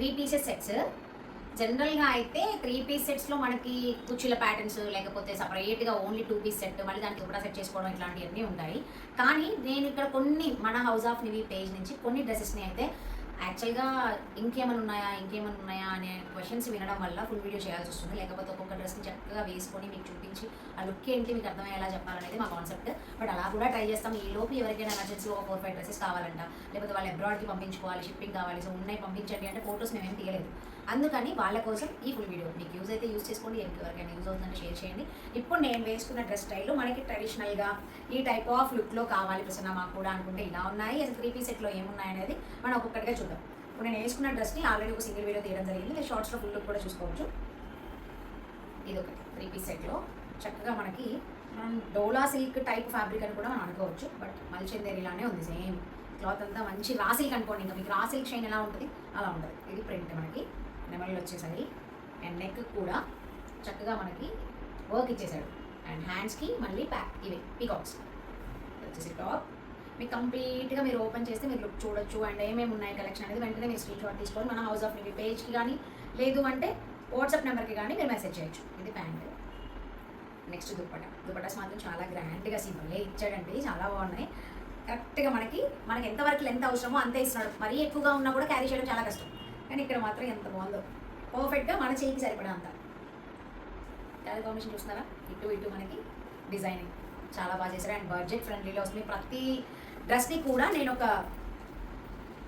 Three pieces sets. జనరల్గా అయితే three piece సెట్స్లో మనకి కుర్చీల ప్యాటర్న్స్ లేకపోతే సపరేట్గా ఓన్లీ టూ పీస్ సెట్ మళ్ళీ దానికి కూడా సెట్ చేసుకోవడం ఇట్లాంటివన్నీ ఉంటాయి. కానీ నేను ఇక్కడ కొన్ని మన హౌస్ ఆఫ్ నివి పేజ్ నుంచి కొన్ని డ్రెస్సెస్ని అయితే యాక్చువల్గా ఇంకేమైనా ఉన్నాయా ఇంకేమైనా ఉన్నాయా అనే క్వశ్చన్స్ వినడం వల్ల ఫుల్ వీడియో చేయాల్సి వస్తుంది. లేకపోతే ఒక్కొక్క డ్రెస్ని చక్కగా వేసుకొని మీకు చూపించి ఆ లుక్ ఏంటి మీకు అర్థమయ్యేలా చెప్పాలనేది మా కాన్సెప్ట్ బట్ అలా కూడా ట్రై చేస్తాం. ఈ లోపు ఎవరికైనా ఎమర్జెన్సీ ఒక ఫోర్ ఫైవ్ డ్రెస్సెస్ కావాలంట. లేకపోతే వాళ్ళు అబ్రాడ్కి పంపించుకోవాలి షిప్పింగ్ కావాలి. సో ఉన్నాయి పంపించండి అంటే ఫోటోస్ మేమేం తీయలేదు. అందుకని వాళ్ళ కోసం ఈ ఫుల్ వీడియో మీకు యూజ్ అయితే యూజ్ చేసుకోండి. ఎవరికైనా యూజ్ అవుతుందంటే షేర్ చేయండి. ఇప్పుడు నేను వేసుకున్న డ్రెస్ స్టైల్ మనకి ట్రెడిషనల్గా ఈ టైప్ ఆఫ్ లుక్లో కావాలి ప్రసన్న. మాకు కూడా అనుకుంటే ఇలా ఉన్నాయి. అసలు త్రీ పీస్ సెట్లో ఏమున్నాయి అనేది మనం ఒక్కొక్కటిగా చూద్దాం. ఇప్పుడు నేను వేసుకున్న డ్రెస్ని ఆల్రెడీ ఒక సింగిల్ వీడియో తీయడం జరిగింది. నేను షార్ట్స్లో ఫుల్ లుక్ కూడా చూసుకోవచ్చు. ఇది ఒకటి త్రీ పీస్ సెట్లో చక్కగా మనకి మనం డోలా సిల్క్ టైప్ ఫ్యాబ్రిక్ అని కూడా మనం అనుకోవచ్చు. బట్ మల్చందేరిలానే ఉంది సేమ్ క్లాత్ అంతా మంచి రా సిల్క్ అనుకోండి. ఇంకా మీకు రా సిల్క్ షైన్ ఎలా ఉంటుంది? అలా ఉంటుంది. ఇది ప్రింట్ మనకి. నెమళ్ళు వచ్చేసరి అండ్ నెక్ కూడా చక్కగా మనకి వర్క్ ఇచ్చేసాడు. అండ్ హ్యాండ్స్కి మళ్ళీ ప్యాక్ ఇవి. పీకాక్స్ వచ్చేసి టాప్ మీకు కంప్లీట్గా మీరు ఓపెన్ చేస్తే మీరు లుక్ చూడొచ్చు. అండ్ ఏమేమి ఉన్నాయి కలెక్షన్ అనేది వెంటనే మీరు స్క్రీన్ షాట్ తీసుకొని మన హౌస్ ఆఫ్ రివ్యూ పేజ్కి కానీ లేదు అంటే వాట్సాప్ నెంబర్కి కానీ మీరు మెసేజ్ చేయొచ్చు. ఇది ప్యాంట్. నెక్స్ట్ దుప్పట. దుప్పటాస్ మాత్రం చాలా గ్రాండ్గా సింపుల్గా ఇచ్చాడండి. చాలా బాగున్నాయి. కరెక్ట్గా మనకి మనకి ఎంతవరకు లెంత్ అవసరమో అంతే ఇస్తున్నాడు. మరీ ఎక్కువగా ఉన్నా కూడా క్యారీ చేయడం చాలా కష్టం. కానీ ఇక్కడ మాత్రం ఎంత బాగుందో. పర్ఫెక్ట్గా మన చేయికి సరిపడా అంత. కలర్ కాంబినేషన్ చూస్తున్నారా? ఇటు ఇటు మనకి డిజైనింగ్. చాలా బాగా చేశారు. అండ్ బడ్జెట్ ఫ్రెండ్లీలో వస్తుంది. ప్రతి డ్రెస్ని కూడా నేను ఒక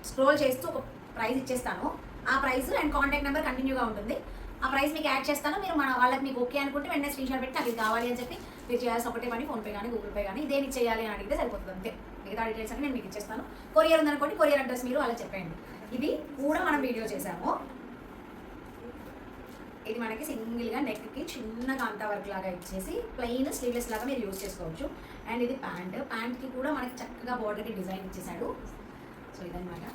స్క్రోల్ చేస్తూ ఒక ప్రైజ్ ఇచ్చేస్తాను. ఆ ప్రైస్ అండ్ కాంటాక్ట్ నెంబర్ కంటిన్యూగా ఉంటుంది. ఆ ప్రైస్ మీకు యాడ్ చేస్తాను. మీరు మన వాళ్ళకి మీకు ఓకే అనుకుంటే వెంటనే స్క్రీన్ షాట్ పెట్టి నాకు ఇది కావాలి అని చెప్పి మీరు చేయాల్సిన ఒకటే పని ఫోన్పే కానీ గూగుల్ పే కానీ దేనికి చేయాలి అని అడిగితే సరిపోతుంది అంతే. మిగతా డీటెయిల్స్ అని నేను మీకు ఇచ్చేస్తాను. కొరియర్ ఉందనుకోండి కొరియర్ అడ్రస్ మీరు అలా చెప్పండి ఇది కూడా మనం వీడియో చేసాము ఇది మనకి సింగిల్గా నెక్కి చిన్న కాంతా వర్క్ లాగా ఇచ్చేసి ప్లెయిన్ స్లీవ్లెస్ లాగా మీరు యూజ్ చేసుకోవచ్చు. అండ్ ఇది ప్యాంట్ ప్యాంట్కి కూడా మనకి చక్కగా బార్డర్కి డిజైన్ ఇచ్చేసాడు. సో ఇదనమాట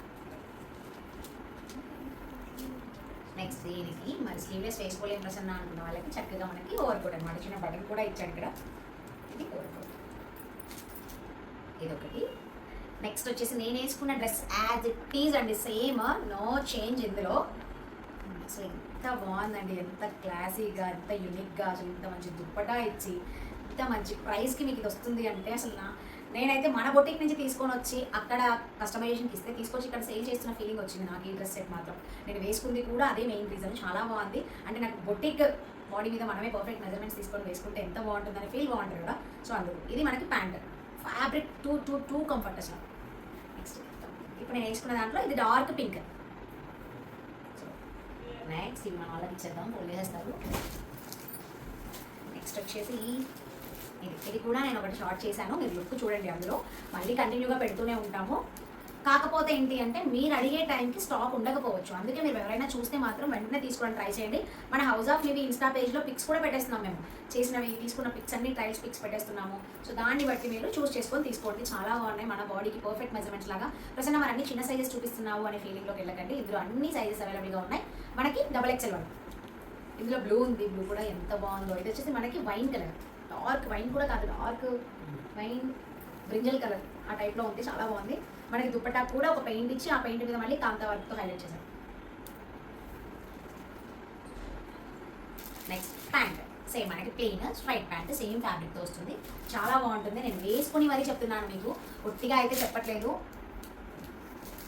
నెక్స్ట్ దీనికి మరి స్లీవ్లెస్ వేసుకోలేం ప్రసన్న అనుకున్న వాళ్ళకి చక్కగా మనకి ఓవర్ కోట్ అనమాట చిన్న బటన్ కూడా ఇచ్చాడు ఇక్కడ. ఇది ఓవర్ కోట్ ఇదొకటి. నెక్స్ట్ వచ్చేసి నేను వేసుకున్న డ్రెస్ యాజ్ ఇట్ ఈజ్ అండి. సేమ్ నో చేంజ్ ఇందులో. సో ఎంత బాగుందండి ఎంత క్లాసీగా ఎంత యునిక్గా అసలు ఇంత మంచి దుప్పటా ఇచ్చి ఇంత మంచి ప్రైస్కి మీకు ఇది వస్తుంది అంటే అసలు నా నేనైతే మన బొటిక్ నుంచి తీసుకొని వచ్చి అక్కడ కస్టమైజేషన్కి ఇస్తే తీసుకొచ్చి ఇక్కడ సేల్ చేస్తున్న ఫీలింగ్ వచ్చింది నాకు ఈ డ్రెస్ సెట్ మాత్రం. నేను వేసుకుంది కూడా అదే మెయిన్ రీజన్ చాలా బాగుంది. అంటే నాకు బొటిక్ బాడీ మీద మనమే పర్ఫెక్ట్ మెజర్మెంట్స్ తీసుకొని వేసుకుంటే ఎంత బాగుంటుందని ఫీల్ బాగుంటుంది కదా. సో అందుకు ఇది మనకి pant. Fabric too too too comfort అసలు. నెక్స్ట్ ఇప్పుడు నేను వేసుకున్న దాంట్లో ఇది డార్క్ పింక్. నెక్స్ట్ ఇవి మనం వాళ్ళకి ఇచ్చేద్దాం చేస్తారు నెక్స్ట్ వచ్చేసి ఇది ఇది కూడా నేను ఒకటి షార్ట్ చేశాను. మీరు లుక్ చూడండి అందులో. మళ్ళీ కంటిన్యూగా పెడుతూనే ఉంటాము. కాకపోతే ఏంటి అంటే మీరు అడిగే టైంకి స్టాక్ ఉండకపోవచ్చు. అందుకే మీరు ఎవరైనా చూస్తే మాత్రం వెంటనే తీసుకోవడానికి ట్రై చేయండి. మన హౌస్ ఆఫ్ లివి ఇన్స్టా పేజ్లో పిక్స్ కూడా పెట్టేస్తున్నాం మేము. చేసినవి తీసుకున్న పిక్స్ అన్ని ట్రైల్స్ పిక్స్ పెట్టేస్తున్నాము. సో దాన్ని బట్టి మీరు చూస్ చేసుకొని తీసుకోండి. చాలా బాగున్నాయి మన బాడీకి పర్ఫెక్ట్ మెజర్మెంట్స్ లాగా. ప్రసన్న మరి అన్ని చిన్న సైజెస్ చూపిస్తున్నావు అనే ఫీలింగ్లోకి వెళ్ళకండి. ఇందులో అన్ని సైజెస్ అవైలబుల్గా ఉన్నాయి. మనకి డబల్ ఎక్సెల్ వన్ ఇందులో బ్లూ ఉంది. బ్లూ కూడా ఎంత బాగుందో. ఇది వచ్చేసి మనకి వైన్ కలర్ డార్క్ వైన్ కూడా కాదు. డార్క్ వైన్ బ్రింజల్ కలర్ ఆ టైప్లో ఉంది చాలా బాగుంది. మనకి దుప్పటా కూడా ఒక పెయింట్ ఇచ్చి ఆ పెయింట్ మీద మళ్ళీ కాంతా వర్క్తో హైలైట్ చేశారు. నెక్స్ట్ ప్యాంట్ సేమ్ మనకి ప్లెయిన్ స్ట్రైట్ ప్యాంట్ సేమ్ ఫ్యాబ్రిక్తో వస్తుంది. చాలా బాగుంటుంది. నేను వేసుకుని మరీ చెప్తున్నాను మీకు. ఒట్టిగా అయితే చెప్పట్లేదు.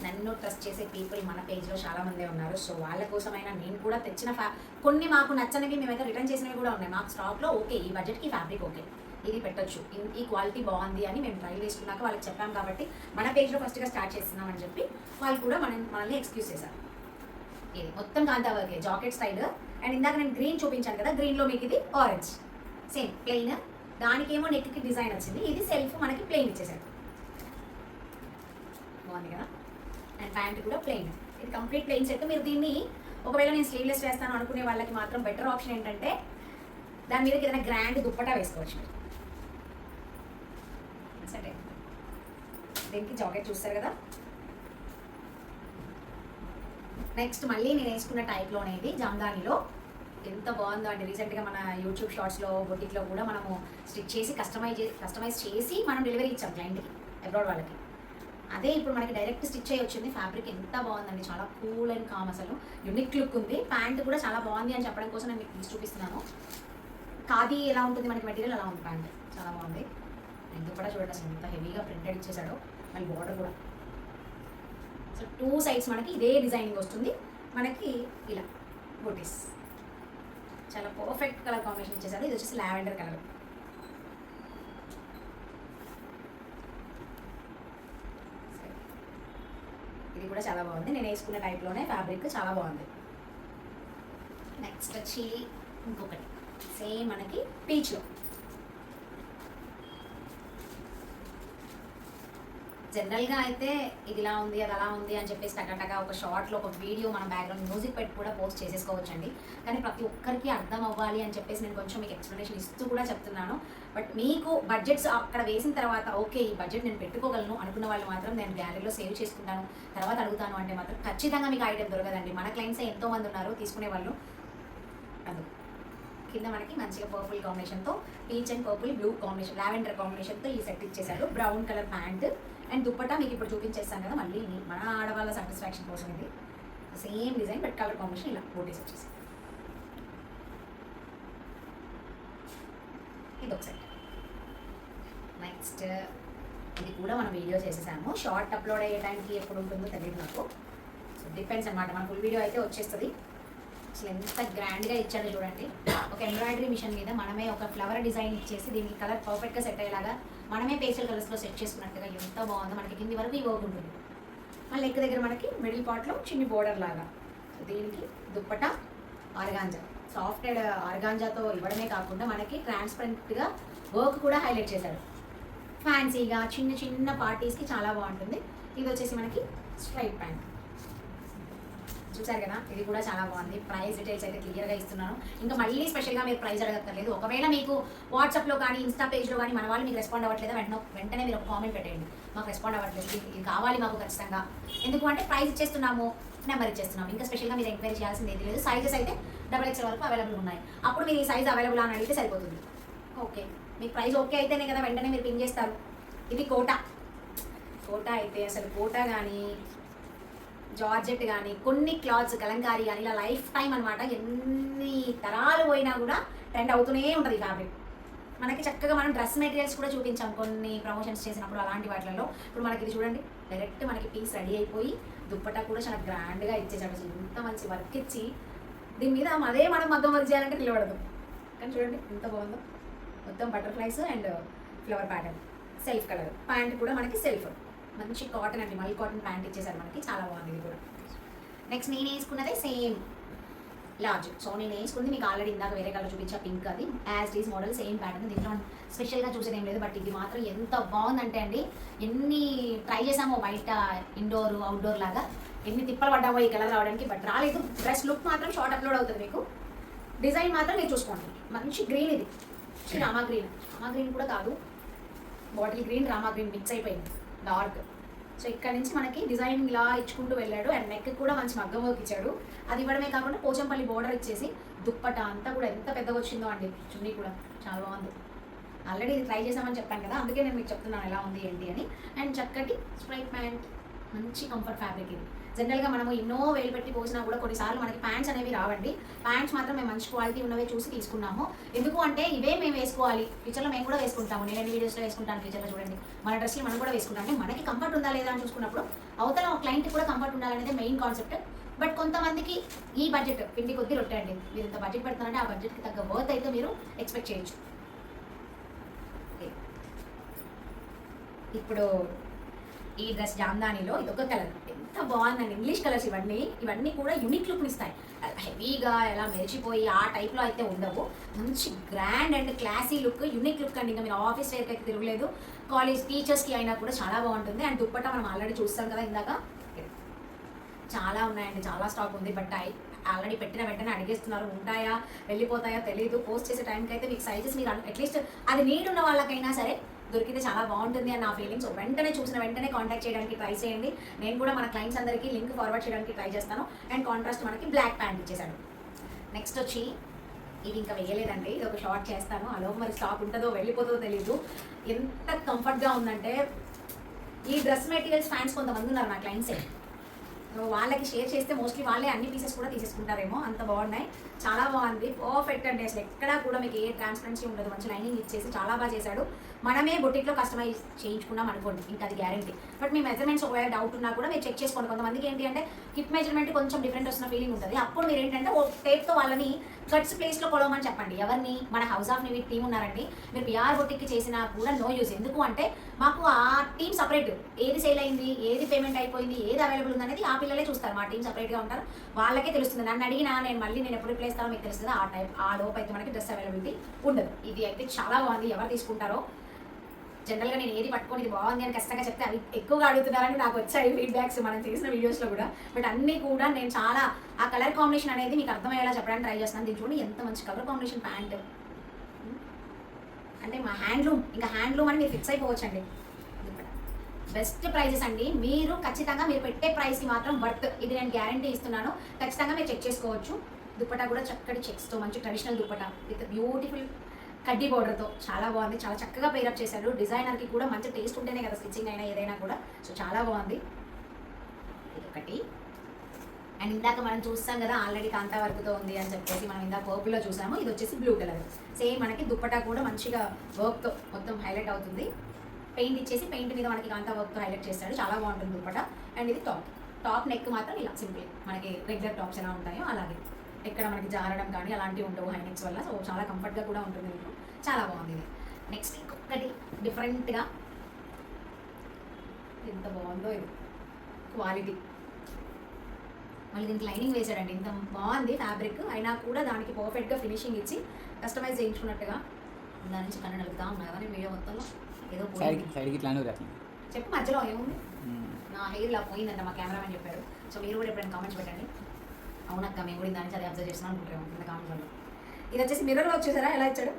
నన్ను ట్రస్ట్ చేసే పీపుల్ మన పేజ్లో చాలామందే ఉన్నారు. సో వాళ్ళ కోసమైనా నేను కూడా తెచ్చిన ఫ్యా కొన్ని మాకు నచ్చనివి మేమైతే రిటర్న్ చేసినవి కూడా ఉన్నాయి. మాకు స్టాక్లో ఓకే ఈ బడ్జెట్కి ఫ్యాబ్రిక్ ఓకే ఇది పెట్టొచ్చు? ఇన్- ఈ క్వాలిటీ బాగుంది అని మేము ట్రై చేసుకున్నాక వాళ్ళకి చెప్పాం కాబట్టి మన పేజ్లో ఫస్ట్గా స్టార్ట్ చేస్తున్నామని చెప్పి వాళ్ళు కూడా మన మనల్ని ఎక్స్క్యూజ్ చేశారు. ఇది మొత్తం kantha work jacket style. And ఇందాక నేను గ్రీన్ చూపించాను కదా గ్రీన్లో మీకు ఇది ఆరెంజ్ సేమ్ ప్లెయిన్ దానికేమో నెక్కి డిజైన్ వచ్చింది. ఇది సెల్ఫ్ మనకి ప్లెయిన్ ఇచ్చేసారు బాగుంది కదా? అండ్ ప్యాంట్ కూడా ప్లెయిన్ ఇది కంప్లీట్ ప్లెయిన్ సెట్ మీరు దీన్ని ఒకవేళ నేను స్లీవ్లెస్ వేస్తాను అనుకునే వాళ్ళకి మాత్రం బెటర్ ఆప్షన్ ఏంటంటే దాని మీద ఏదైనా గ్రాండ్ దుప్పటా వేసుకోవచ్చు మీరు. సరే. దీనికి జాకెట్ చూస్తారు కదా? నెక్స్ట్ మళ్ళీ నేను వేసుకున్న టైప్లోనే ఇది జామ్దానిలో. ఎంత బాగుందో అండి. రీసెంట్గా మన యూట్యూబ్ షార్ట్స్లో బొటిక్లో కూడా మనము స్టిచ్ చేసి కస్టమైజ్ కస్టమైజ్ చేసి మనం డెలివరీ ఇచ్చాం క్లయింట్కి అబ్రాడ్ వాళ్ళకి. అదే ఇప్పుడు మనకి డైరెక్ట్ స్టిచ్ అయ్యి వచ్చింది. ఫ్యాబ్రిక్ ఎంత బాగుందండి. చాలా కూల్ అండ్ కామ్ అసలు. యునిక్ లుక్ ఉంది. ప్యాంట్ కూడా చాలా బాగుంది అని చెప్పడం కోసం నేను మీకు చూపిస్తున్నాను. ఖాదీ ఎలా ఉంటుంది? మనకి మెటీరియల్ అలా ఉంది. ప్యాంట్ చాలా బాగుంది. ఎందుకు కూడా చూడండి అసలు ఎంత హెవీగా ప్రింటెడ్ ఇచ్చేసాడో మళ్ళీ బార్డర్ కూడా. సో టూ సైడ్స్ మనకి ఇదే డిజైనింగ్ వస్తుంది. మనకి ఇలా బూటీస్ చాలా పర్ఫెక్ట్ కలర్ కాంబినేషన్ ఇచ్చేసారు ఇది వచ్చేసి లావెండర్ కలర్ ఇది కూడా చాలా బాగుంది. నేను వేసుకున్న టైప్లోనే ఫ్యాబ్రిక్ చాలా బాగుంది. నెక్స్ట్ వచ్చి ఇంకొకటి. సేమ్ మనకి పీచ్లో జనరల్గా అయితే ఇది ఇలా ఉంది అది అలా ఉంది అని చెప్పేసి టకటగా ఒక షార్ట్లో ఒక వీడియో మన బ్యాక్గ్రౌండ్ మ్యూజిక్ పెట్టి కూడా పోస్ట్ చేసేసుకోవచ్చండి. కానీ ప్రతి ఒక్కరికి అర్థం అవ్వాలి అని చెప్పేసి నేను కొంచెం మీకు ఎక్స్ప్లెనేషన్ ఇస్తూ కూడా చెప్తున్నాను. బట్ మీకు బడ్జెట్స్ అక్కడ వేసిన తర్వాత ఓకే ఈ బడ్జెట్ నేను పెట్టుకోగలను అనుకున్న వాళ్ళు మాత్రం నేను గ్యాలరీలో సేవ్ చేసుకుంటాను. తర్వాత అడుగుతాను అంటే మాత్రం ఖచ్చితంగా మీకు ఐటెం దొరకదండి. మన క్లయింట్స్ ఎంతో మంది ఉన్నారు తీసుకునే వాళ్ళు. అది. కింద మనకి మంచిగా పర్పుల్ కాంబినేషన్తో peach and purple blue combination lavender కాంబినేషన్తో ఈ సెట్ ఇచ్చేసారు brown colour pant. And dupatta మీకు ఇప్పుడు చూపించేస్తాను కదా మళ్ళీ మన ఆడవాళ్ళ సాటిస్ఫాక్షన్ కోసం ఇది. Same design but colour combination ఇలా బోటీస్ వచ్చేసి ఇది ఒక సెట్ నెక్స్ట్ ఇది కూడా మనం వీడియో చేసేసాము. షార్ట్ అప్లోడ్ అయ్యే టైంకి ఎప్పుడు ఉంటుందో తెలియదు నాకు. సో డిపెండ్స్ అనమాట మన ఫుల్ వీడియో అయితే వచ్చేస్తుంది. అసలు ఎంత గ్రాండ్గా ఇచ్చాడో చూడండి. ఒక ఎంబ్రాయిడరీ మిషన్ మీద మనమే ఒక ఫ్లవర్ డిజైన్ ఇచ్చేసి దీనికి కలర్ పర్ఫెక్ట్గా సెట్ అయ్యేలాగా మనమే పేస్టల్ కలర్స్లో సెట్ చేసుకున్నట్టుగా ఎంత బాగుందో మనకి కింది వరకు ఈ వర్క్ ఉంటుంది. మళ్ళీ లెక్క దగ్గర మనకి మిడిల్ పార్ట్లో చిన్ని బోర్డర్ లాగా. దీనికి దుప్పట ఆర్గాంజా. సాఫ్ట్వేర్ uh, ఆర్గాంజాతో ఇవ్వడమే కాకుండా మనకి ట్రాన్స్పరెంట్గా వర్క్ కూడా హైలైట్ చేశాడు. ఫ్యాన్సీగా చిన్న చిన్న పార్టీస్కి చాలా బాగుంటుంది. ఇది వచ్చేసి మనకి స్ట్రైట్ ప్యాంట్ చూసారు కదా? ఇది కూడా చాలా బాగుంది. ప్రైస్ డీటెయిల్స్ అయితే క్లియర్గా ఇస్తున్నాను. ఇంకా మళ్ళీ స్పెషల్గా మీరు ప్రైస్ అడగక్కర్లేదు. ఒకవేళ మీకు వాట్సాప్లో కానీ ఇన్స్టా పేజ్లో కానీ మన వాళ్ళు మీకు రెస్పాండ్ అవ్వట్లేదు? వెంటనే వెంటనే మీరు ఒక కామెంట్ పెట్టండి మాకు రెస్పాండ్ అవ్వట్లేదు. ఇది కావాలి మాకు ఖచ్చితంగా. ఎందుకు అంటే ప్రైస్ ఇచ్చేస్తున్నాము నెంబర్ ఇచ్చేస్తున్నాము. ఇంకా స్పెషల్గా మీరు ఎంక్వైరీ చేయాల్సింది ఏది లేదు. సైజెస్ అయితే డబల్ ఎక్స్ఎల్ వరకు అవైలబుల్ ఉన్నాయి. అప్పుడు మీరు ఈ సైజ్ అవైలబుల్ అని అడిగితే సరిపోతుంది. ఓకే మీకు ప్రైస్ ఓకే అయితేనే కదా వెంటనే మీరు పిన్ చేస్తారు. ఇది కోటా. కోటా అయితే అసలు కోటా కానీ జార్జెట్ కానీ కొన్ని క్లాత్స్ కలంకారీ కానీ ఇలా లైఫ్ టైం అనమాట ఎన్ని తరాలు పోయినా కూడా ట్రెండ్ అవుతూనే ఉంటుంది ఫ్యాబ్రిక్. మనకి చక్కగా మనం డ్రెస్ మెటీరియల్స్ కూడా చూపించాం కొన్ని ప్రమోషన్స్ చేసినప్పుడు అలాంటి వాటిలలో. ఇప్పుడు మనకి ఇది చూడండి డైరెక్ట్ మనకి పీస్ రెడీ అయిపోయి దుప్పట కూడా చాలా గ్రాండ్గా ఇచ్చేసాడు ఇంత మంచి వర్క్ ఇచ్చి దీని మీద అదే మనం మగ్గం వర్క్ చేయాలంటే నిలబడదు. కానీ చూడండి ఎంత బాగుందో. మొత్తం butterflies and flower pattern. Self colour. Pant కూడా మనకి సెల్ఫ్. మంచి కాటన్ అండి మల్ కాటన్ ప్యాంట్ ఇచ్చేసారు మనకి చాలా బాగుంది ఇది కూడా. నెక్స్ట్ నేను వేసుకున్నదే సేమ్ లార్జ్ సో నేను వేసుకుంది మీకు ఆల్రెడీ ఇందాక వేరే కలర్ చూపించా పింక్ అది. As this model same pattern దీంట్లో స్పెషల్గా చూసేది ఏం లేదు బట్ ఇది మాత్రం ఎంత బాగుందంటే అండి ఎన్ని ట్రై చేసామో బయట ఇండోర్ అవుట్డోర్ లాగా ఎన్ని తిప్పలు పడ్డామో ఈ కలర్ రావడానికి బట్ రాలేదు. డ్రెస్ లుక్ మాత్రం షార్ట్ అప్లోడ్ అవుతుంది మీకు. డిజైన్ మాత్రం మీరు చూసుకోండి. మంచి గ్రీన్ ఇది. రామా గ్రీన్ రామా గ్రీన్ కూడా కాదు. Bottle green Rama green mix అయిపోయింది. డార్క్. సో ఇక్కడ నుంచి మనకి డిజైన్ ఇలా ఇచ్చుకుంటూ వెళ్ళాడు అండ్ నెక్ కూడా మంచి మగ్గం వర్క్ ఇచ్చాడు. అది ఇవ్వడమే కాకుండా పోచంపల్లి బోర్డర్ ఇచ్చేసి దుప్పట అంతా కూడా ఎంత పెద్దగా వచ్చిందో అండి చున్నీ కూడా చాలా బాగుంది. ఆల్రెడీ ఇది ట్రై చేసామని చెప్పాను కదా అందుకే నేను మీకు చెప్తున్నాను ఎలా ఉంది ఏంటి అని. అండ్ చక్కటి స్ట్రైట్ ప్యాంట్ మంచి కంఫర్ట్ ఫ్యాబ్రిక్ ఇది. జనరల్గా మనము ఎన్నో వేలు పెట్టి పోసినా కూడా కొన్నిసార్లు మనకి ప్యాంట్స్ అనేవి రావండి. ప్యాంట్స్ మాత్రం మేము మంచి క్వాలిటీ ఉన్నవే చూసి తీసుకున్నాము. ఎందుకు అంటే ఇవే మేము వేసుకోవాలి. ఫ్యూచర్లో మేము కూడా వేసుకుంటాము. నేను ఎన్ని వీడియోస్లో వేసుకుంటాను ఫ్యూచర్లో చూడండి. మన డ్రెస్లు మనం కూడా వేసుకుంటాం అంటే మనకి కంఫర్ట్ ఉందా లేదా అని చూసుకున్నప్పుడు అవతల క్లయింట్ కూడా కంఫర్ట్ ఉండాలనేది మెయిన్ కాన్సెప్ట్ బట్ కొంతమందికి ఈ బడ్జెట్ పిండి కొద్ది రొట్టె అండి. మీరు ఇంత బడ్జెట్ పెడుతున్నారంటే ఆ బడ్జెట్కి తగ్గ వర్త్ అయితే మీరు ఎక్స్పెక్ట్ చేయొచ్చు. ఇప్పుడు ఈ డ్రెస్ జామ్దానిలో ఒక కలర్. ఎంత బాగుందండి. ఇంగ్లీష్ కలర్స్ ఇవన్నీ ఇవన్నీ కూడా యూనిక్ లుక్ని ఇస్తాయి. హెవీగా ఎలా మెరిచిపోయి ఆ టైప్లో అయితే ఉండవు. మంచి grand and classy look unique look అండి. ఇంకా మీరు ఆఫీస్ వేర్కి అయితే తిరగలేదు. కాలేజ్ టీచర్స్కి అయినా కూడా చాలా బాగుంటుంది. అండ్ దుప్పట్టా మనం ఆల్రెడీ చూస్తాం కదా ఇందాక? చాలా ఉన్నాయండి. చాలా స్టాక్ ఉంది. బట్ ఆల్రెడీ పెట్టిన వెంటనే అడిగేస్తున్నారు ఉంటాయా వెళ్ళిపోతాయా తెలియదు పోస్ట్ చేసే టైంకి అయితే మీకు సైజెస్ మీరు అట్లీస్ట్ అది నీడ్ ఉన్న వాళ్ళకైనా సరే దొరికితే చాలా బాగుంటుంది అని నా ఫీలింగ్స్ వెంటనే చూసిన వెంటనే కాంటాక్ట్ చేయడానికి ట్రై చేయండి. నేను కూడా మన క్లయింట్స్ అందరికీ లింక్ ఫార్వర్డ్ చేయడానికి ట్రై చేస్తాను. అండ్ కాంట్రాస్ట్ మనకి బ్లాక్ ప్యాంట్ ఇచ్చేసాడు నెక్స్ట్ వచ్చి ఇది ఇంకా వేయలేదండి. ఇది ఒక షార్ట్ చేస్తాను. అలో మరి స్టాక్ ఉంటుందో వెళ్ళిపోతుందో తెలియదు ఎంత కంఫర్ట్గా ఉందంటే ఈ డ్రెస్ మెటీరియల్స్ ఫ్యాన్స్ కొంతమంది ఉన్నారు నా క్లయింట్సే వాళ్ళకి షేర్ చేస్తే మోస్ట్లీ వాళ్ళే అన్ని పీసెస్ కూడా తీసేసుకుంటారేమో. అంత బాగున్నాయి. చాలా బాగుంది. పర్ఫెక్ట్ అండి. అసలు ఎక్కడా కూడా మీకు ఏ ట్రాన్స్పరెన్సీ ఉండదు. మంచి లైనింగ్ ఇచ్చేసి చాలా బాగా చేశాడు. మనమే బొటిక్లో కస్టమైజ్ చేయించుకున్నాం అనుకోండి ఇంకా అది గ్యారంటీ బట్ మీ మెజర్మెంట్స్ ఒకవేళ డౌట్ ఉన్నా కూడా మీరు చెక్ చేసుకోండి. కొంతమందికి ఏంటి అంటే హిప్ మెజర్మెంట్ కొంచెం డిఫరెంట్ వస్తున్న ఫీలింగ్ ఉంటుంది. అప్పుడు మీరు ఏంటంటే ఓ టేప్తో వాళ్ళని కట్స్ ప్లేస్లో కొలవమని చెప్పండి. ఎవరిని? మన హౌస్ ఆఫ్ నివి టీం ఉన్నారండి. మీరు పిఆర్ బొటిక్కి చేసినా కూడా నో యూస్ ఎందుకు అంటే మాకు ఆ టీం సపరేట్ ఏది సేల్ అయింది ఏది పేమెంట్ అయిపోయింది ఏది అవైలబుల్ ఉంది అనేది ఆ పిల్లలే చూస్తారు. మా టీం సపరేట్గా ఉంటారు. వాళ్ళకే తెలుస్తుంది. నన్ను అడిగినా నేను మళ్ళీ నేను ఎప్పుడు రిప్లై మీకు తెలుస్తుంది? ఆ టైప్ ఆ లోపు అయితే మనకి డ్రెస్ అవైలబిలిటీ ఉండదు. ఇది అయితే చాలా బాగుంది. ఎవరు తీసుకుంటారో జనరల్గా నేను ఏది పట్టుకొని ఇది బాగుంది అని ఖచ్చితంగా చెప్తే అవి ఎక్కువగా అడుగుతున్నారని నాకు వచ్చాయి ఫీడ్బ్యాక్స్ మనం చేసిన వీడియోస్లో కూడా. బట్ అన్నీ కూడా నేను చాలా ఆ కలర్ కాంబినేషన్ అనేది మీకు అర్థమయ్యేలా చెప్పడానికి ట్రై చేస్తున్నాను. దీని చూడండి ఎంత మంచి కలర్ కాంబినేషన్ ప్యాంట్ అంటే మా హ్యాండ్లూమ్ ఇంకా హ్యాండ్లూమ్ అని మీరు ఫిక్స్ అయిపోవచ్చండి. బెస్ట్ ప్రైజెస్ అండి. మీరు ఖచ్చితంగా మీరు పెట్టే ప్రైస్కి మాత్రం వర్త్ ఇది నేను గ్యారంటీ ఇస్తున్నాను. ఖచ్చితంగా మీరు చెక్ చేసుకోవచ్చు. దుప్పటా కూడా చక్కటి చెక్స్తో మంచి ట్రెడిషనల్ దుప్పటా. విత్ బ్యూటిఫుల్ కడ్డీ బోర్డర్తో చాలా బాగుంది. చాలా చక్కగా పేరప్ చేశారు. డిజైనర్కి కూడా మంచి టేస్ట్ ఉంటేనే కదా స్టిచ్చింగ్ అయినా ఏదైనా కూడా. సో చాలా బాగుంది. ఇది ఒకటి అండ్ ఇందాక మనం చూస్తాం కదా ఆల్రెడీ కాంతా వర్క్తో ఉంది అని చెప్పేసి మనం ఇందాక పర్పుల్లో చూసాము. ఇది వచ్చేసి బ్లూ కలర్ సేమ్ మనకి దుప్పటా కూడా మంచిగా వర్క్తో మొత్తం హైలైట్ అవుతుంది. పెయింట్ ఇచ్చేసి పెయింట్ మీద మనకి కాంతా వర్క్తో హైలైట్ చేస్తాడు. చాలా బాగుంటుంది దుప్పట. అండ్ ఇది టాప్ టాప్ నెక్ మాత్రం ఇలా సింపుల్ మనకి రెగ్యులర్ టాప్స్ ఎలా ఉంటాయో అలాగే. ఎక్కడ మనకి జారడం కానీ అలాంటివి ఉండవు హై నెక్స్ వల్ల. సో చాలా కంఫర్ట్గా కూడా ఉంటుంది మీకు చాలా బాగుంది ఇది. నెక్స్ట్ ఇంకొకటి డిఫరెంట్గా. ఎంత బాగుందో ఇది. క్వాలిటీ. మళ్ళీ దీనికి లైనింగ్ వేసాడండి ఇంత బాగుంది ఫ్యాబ్రిక్. అయినా కూడా దానికి పర్ఫెక్ట్గా ఫినిషింగ్ ఇచ్చి కస్టమైజ్ చేయించుకున్నట్టుగా దాని నుంచి కన్ను నలుపుతా ఉన్నా కదా నేను వీడియో మొత్తంలో ఏదో చెప్పు మధ్యలో ఏముంది? నా హెయిర్ ఇలా పోయిందంట మా కెమెరామెన్ చెప్పాడు. సో మీరు కూడా ఎప్పుడైనా కామెంట్స్ పెట్టండి. అవునక్క మేము కూడా దాని నుంచి అది అబ్జర్వ్ చేస్తున్నాం అనుకుంటున్నాం కింద కామెంట్స్లో ఇది వచ్చేసి మిర్రర్లో వచ్చేసారా ఎలా ఇచ్చాడు?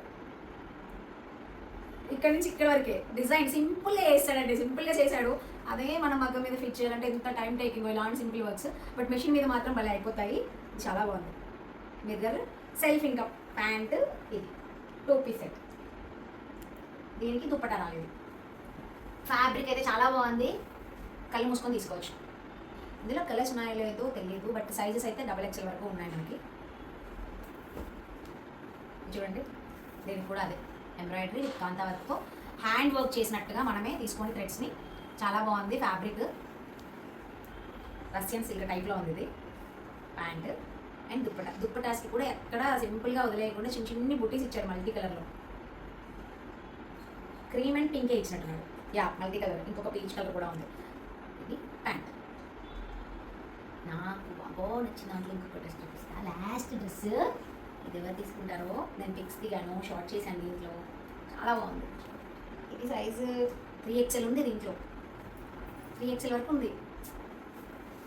ఇక్కడ నుంచి ఇక్కడ వరకే. డిజైన్ సింపుల్గా వేస్తాడండి సింపుల్గా చేశాడు. అదే మనం మగ్గం మీద ఫిట్ చేయాలంటే ఇంత టైం టేకింగ్ ఇలాంటి సింపుల్ వర్క్స్ బట్ మెషిన్ మీద మాత్రం భలే అయిపోతాయి. చాలా బాగుంది. మిర్రర్ సెల్ఫ్ ఇంకా ప్యాంటు ఇది. టూ పీస్ సెట్ దీనికి దుప్పట రాలేదు. ఫ్యాబ్రిక్ అయితే చాలా బాగుంది. కళ్ళు మూసుకొని తీసుకోవచ్చు. ఇందులో కలర్స్ ఉన్నాయో లేదో తెలియదు బట్ సైజెస్ అయితే డబల్ ఎక్స్ఎల్ వరకు ఉన్నాయి మనకి. చూడండి దీనికి కూడా అదే. ఎంబ్రాయిడరీ కాంతా వర్క్తో హ్యాండ్ వర్క్ చేసినట్టుగా మనమే తీసుకొని థ్రెడ్స్ని చాలా బాగుంది ఫ్యాబ్రిక్ రష్యన్ సిల్క్ టైప్లో ఉంది ఇది. ప్యాంట్ అండ్ దుప్పట దుప్పటాస్కి కూడా ఎక్కడ సింపుల్గా వదిలేయకుండా చిన్న చిన్ని బుటీస్ ఇచ్చారు మల్టీ కలర్లో క్రీమ్ అండ్ పింకే ఇచ్చినట్టున్నాడు యా మల్టీ కలర్ ఇంకొక పీచ్ కలర్ కూడా ఉంది ఇది ప్యాంట్ నాకు బాగా నచ్చిన దాంట్లో ఇంకొక డ్రెస్ చూపిస్తా. లాస్ట్ డ్రెస్ ఇది ఎవరు తీసుకుంటారో నేను పిక్స్ దిగాను షార్ట్ చేశాను దీంట్లో. చాలా బాగుంది. ఇది సైజు త్రీ ఎక్స్ఎల్ ఉంది దీంట్లో. త్రీ ఎక్స్ఎల్ వరకు ఉంది.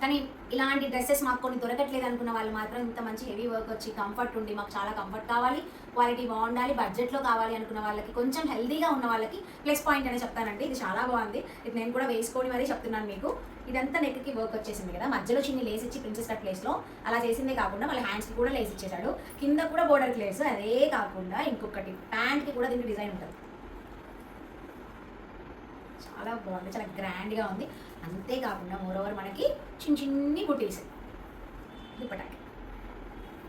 కానీ ఇలాంటి డ్రెస్సెస్ మాకు కొన్ని దొరకట్లేదు అనుకున్న వాళ్ళు మాత్రం ఇంత మంచి హెవీ వర్క్ వచ్చి కంఫర్ట్ ఉండి మాకు చాలా కంఫర్ట్ కావాలి క్వాలిటీ బాగుండాలి బడ్జెట్లో కావాలి అనుకున్న వాళ్ళకి కొంచెం హెల్దీగా ఉన్న వాళ్ళకి ప్లస్ పాయింట్ అనే చెప్తానండి. ఇది చాలా బాగుంది. ఇది నేను కూడా వేసుకొని మరీ చెప్తున్నాను మీకు. ఇదంతా నెక్కి వర్క్ వచ్చేసింది కదా. మధ్యలో చిన్ని లేస్ ఇచ్చి ప్రిన్సెస్ కట్ ప్లేస్లో అలా చేసిందే కాకుండా మళ్ళీ హ్యాండ్స్కి కూడా లేస్ ఇచ్చేసాడు కింద కూడా బోర్డర్ ప్లేస్ అదే కాకుండా ఇంకొకటి ప్యాంట్కి కూడా దీనికి డిజైన్ ఉంటుంది. చాలా బాగుంది చాలా గ్రాండ్గా ఉంది. అంతేకాకుండా మోరోవర్ మనకి చిన్న చిన్ని బుటీస్. దుప్పటాకి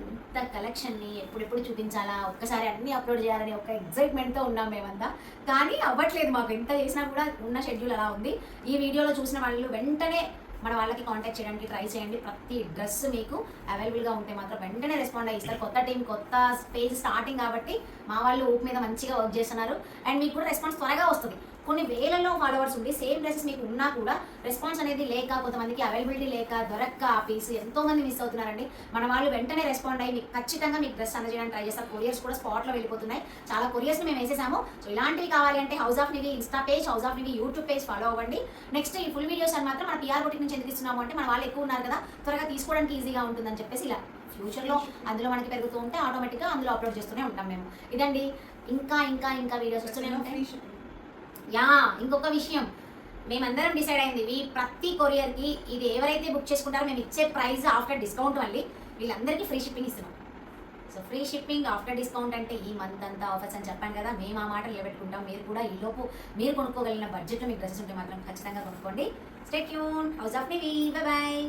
ఇంత కలెక్షన్ని ఎప్పుడెప్పుడు చూపించాలా? ఒక్కసారి అన్నీ అప్లోడ్ చేయాలని ఒక ఎగ్జైట్మెంట్తో ఉన్నాం మేమంతా. కానీ అవ్వట్లేదు మాకు. ఎంత చేసినా కూడా ఉన్న షెడ్యూల్ అలా ఉంది. ఈ వీడియోలో చూసిన వాళ్ళు వెంటనే మన వాళ్ళకి కాంటాక్ట్ చేయడానికి ట్రై చేయండి. ప్రతి డ్రెస్ మీకు అవైలబుల్గా ఉంటే మాత్రం వెంటనే రెస్పాండ్ అయ్యి ఇస్తారు. కొత్త టీం కొత్త స్పేస్ స్టార్టింగ్ కాబట్టి మా వాళ్ళు ఊపు మీద మంచిగా వర్క్ చేస్తున్నారు. అండ్ మీకు కూడా రెస్పాన్స్ త్వరగా వస్తుంది. కొన్ని వేలలో ఫాలోవర్స్ ఉండి సేమ్ డ్రెస్సెస్ మీకు ఉన్నా కూడా రెస్పాన్స్ అనేది లేక కొంతమందికి అవైలబిలిటీ లేక దొరక్క ఆ పీస్ ఎంతో మంది మిస్ అవుతున్నారండి. మన వాళ్ళు వెంటనే రెస్పాండ్ అయ్యి మీకు ఖచ్చితంగా మీకు డ్రెస్ అందజేయడానికి ట్రై చేస్తారు. కొరియర్స్ కూడా స్పాట్లో వెళ్ళిపోతున్నాయి. చాలా కొరియర్స్ మేము వేసేసాము. సో ఇలాంటివి కావాలి అంటే house of Nivi Insta page house of Nivi YouTube page follow అవ్వండి. నెక్స్ట్ ఈ ఫుల్ వీడియోస్ అని మాత్రం మన పిఆర్ బొటిక్ నుంచి ఎందుకు ఇస్తున్నాము అంటే మన వాళ్ళు ఎక్కువ ఉన్నారు కదా త్వరగా తీసుకోవడానికి ఈజీగా ఉంటుందని చెప్పేసి ఇలా ఫ్యూచర్లో అందులో మనకి పెరుగుతూ ఉంటే ఆటోమేటిక్గా అందులో అప్లోడ్ చేస్తూనే ఉంటాం మేము. ఇదండి. ఇంకా ఇంకా ఇంకా వీడియోస్ వస్తూనే ఉంటాయి. యా ఇంకొక విషయం. మేమందరం డిసైడ్ అయింది ఈ ప్రతి కొరియర్కి ఇది ఎవరైతే బుక్ చేసుకుంటారో మేము ఇచ్చే ప్రైస్ ఆఫ్టర్ డిస్కౌంట్ మళ్ళీ వీళ్ళందరికీ ఫ్రీ షిప్పింగ్ ఇస్తున్నాం. So free shipping after discount అంటే ఈ మంత్ అంతా ఆఫర్స్ అని చెప్పాను కదా మేము ఆ మాట నిలబెట్టుకుంటాం. మీరు కూడా ఈలోపు మీరు కొనుక్కోగలిగిన బడ్జెట్లో మీకు డ్రెస్సెస్ ఉంటే మాత్రం ఖచ్చితంగా కొనుక్కోండి. Stay Yoon house of me bye bye